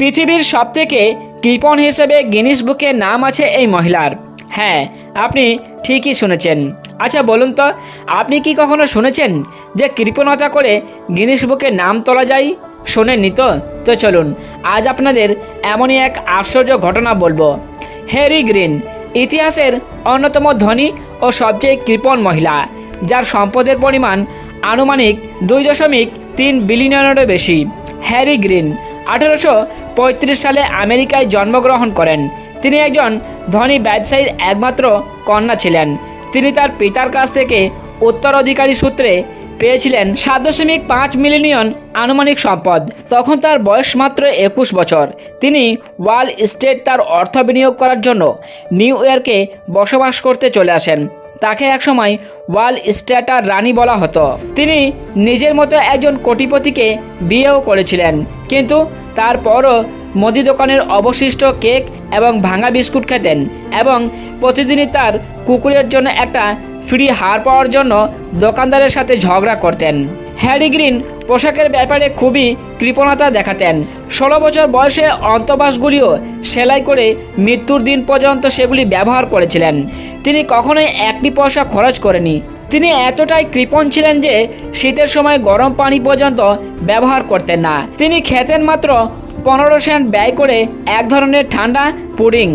পৃথিবীর সবথেকে কৃপণ হিসেবে গিনিস বুকে নাম আছে এই মহিলার। হ্যাঁ আপনি ঠিকই শুনেছেন। আচ্ছা বলুন তো, আপনি কি কখনো শুনেছেন যে কৃপণতা করে গিনিস বুকে নাম তোলা যায়? শোনেননি তো? তো চলুন, আজ আপনাদের এমনই এক আশ্চর্য ঘটনা বলব। হ্যারি গ্রিন ইতিহাসের অন্যতম ধনী ও সবচেয়ে কৃপণ মহিলা, যার সম্পদের পরিমাণ আনুমানিক দুই দশমিক তিন বিলিয়নেরও বেশি। হ্যারি গ্রিন আঠেরোশো পঁয়ত্রিশ সালে আমেরিকায় জন্মগ্রহণ করেন। তিনি একজন ধনী ব্যবসায়ীর একমাত্র কন্যা ছিলেন। তিনি তার পিতার কাছ থেকে উত্তরাধিকারী সূত্রে পেয়েছিলেন সাত দশমিক পাঁচ মিলিয়ন আনুমানিক সম্পদ। তখন তার বয়স মাত্র একুশ বছর। তিনি ওয়াল স্টেট তার অর্থ বিনিয়োগ করার জন্য নিউ ইয়র্কে বসবাস করতে চলে আসেন। তাকে একসময় ওয়াল স্ট্যাটার রানী বলা হতো। তিনি নিজের মতো একজন কোটিপতিকে বিয়েও করেছিলেন। কিন্তু তারপরও মুদি দোকানের অবশিষ্ট কেক এবং ভাঙা বিস্কুট খেতেন এবং প্রতিদিনই তার কুকুরের জন্য একটা ফ্রি হার পাওয়ার জন্য দোকানদারের সাথে ঝগড়া করতেন। হ্যারি গ্রিন পোশাকের ব্যাপারে খুবই কৃপণতা দেখাতেন। ষোলো বছর বয়সে অন্তবাসগুলিও সেলাই করে মৃত্যুর দিন পর্যন্ত সেগুলি ব্যবহার করেছিলেন। তিনি কখনোই একটি পয়সা খরচ করেনি তিনি এতটাই কৃপণ ছিলেন যে শীতের সময় গরম পানি পর্যন্ত ব্যবহার করতেন না। তিনি খেতেন মাত্র পনেরো সেন্ট ব্যয় করে এক ধরনের ঠান্ডা পুডিং।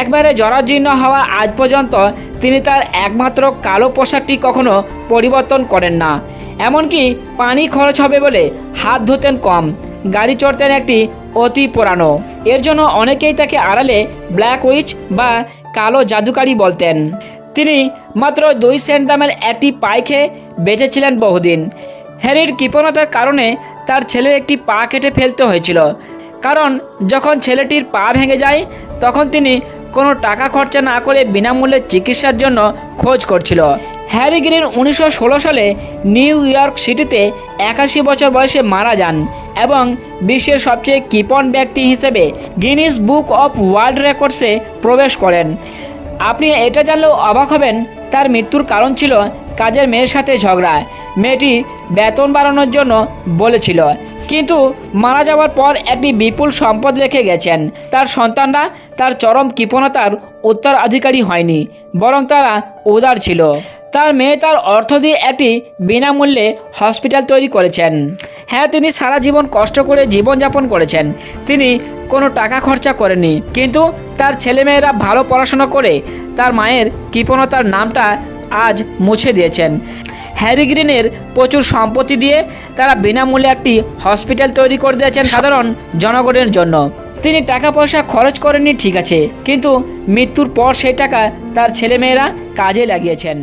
একবারে জরাজীর্ণ হওয়া আজ পর্যন্ত তিনি তার একমাত্র কালো পোশাকটি কখনো পরিবর্তন করেন না। এমনকি পানি খরচ হবে বলে হাত ধুতেন কম, গাড়ি চড়তেন একটি অতি পুরানো। এর জন্য অনেকেই তাকে আড়ালে ব্ল্যাক উইচ বা কালো জাদুকারি বলতেন। তিনি মাত্র দুই সেন্ট দামের একটি পাই খেয়ে বেঁচেছিলেন বহুদিন। হ্যারির কৃপণতার কারণে তার ছেলের একটি পা কেটে ফেলতে হয়েছিল। কারণ যখন ছেলেটির পা ভেঙে যায়, তখন তিনি কোনো টাকা খরচা না করে বিনামূল্যে চিকিৎসার জন্য খোঁজ করছিল। হ্যারি গ্রিন উনিশশো ষোলো সালে নিউ ইয়র্ক সিটিতে একাশি বছর বয়সে মারা যান এবং বিশ্বের সবচেয়ে কৃপণ ব্যক্তি হিসেবে গিনিস বুক অফ ওয়ার্ল্ড রেকর্ডসে প্রবেশ করেন। আপনি এটা জানলেও অবাক হবেন, তার মৃত্যুর কারণ ছিল কাজের মেয়ের সাথে ঝগড়া। মেয়েটি বেতন বাড়ানোর জন্য বলেছিল, কিন্তু মারা যাওয়ার পর একটি বিপুল সম্পদ রেখে গেছেন। তার সন্তানরা তার চরম কৃপণতার উত্তরাধিকারী হয়নি, বরং তারা উদার ছিল। তার মেয়ে তার অর্থ দিয়ে একটি বিনামূল্যে হসপিটাল তৈরি করেছেন। হ্যাঁ তিনি সারা জীবন কষ্ট করে জীবনযাপন করেছেন। তিনি কোনো টাকা খরচা করেনি কিন্তু তার ছেলেমেয়েরা ভালো পড়াশোনা করে তার মায়ের কৃপণতার নামটা আজ মুছে দিয়েছেন। হ্যারি গ্রিনের প্রচুর সম্পত্তি দিয়ে তারা বিনামূল্যে একটি হসপিটাল তৈরি করে দিয়েছেন সাধারণ জনগণের জন্য। তিনি টাকা পয়সা খরচ করেননি, ঠিক আছে। কিন্তু মৃত্যুর পর সেই টাকা তার ছেলেমেয়েরা কাজে লাগিয়েছেন।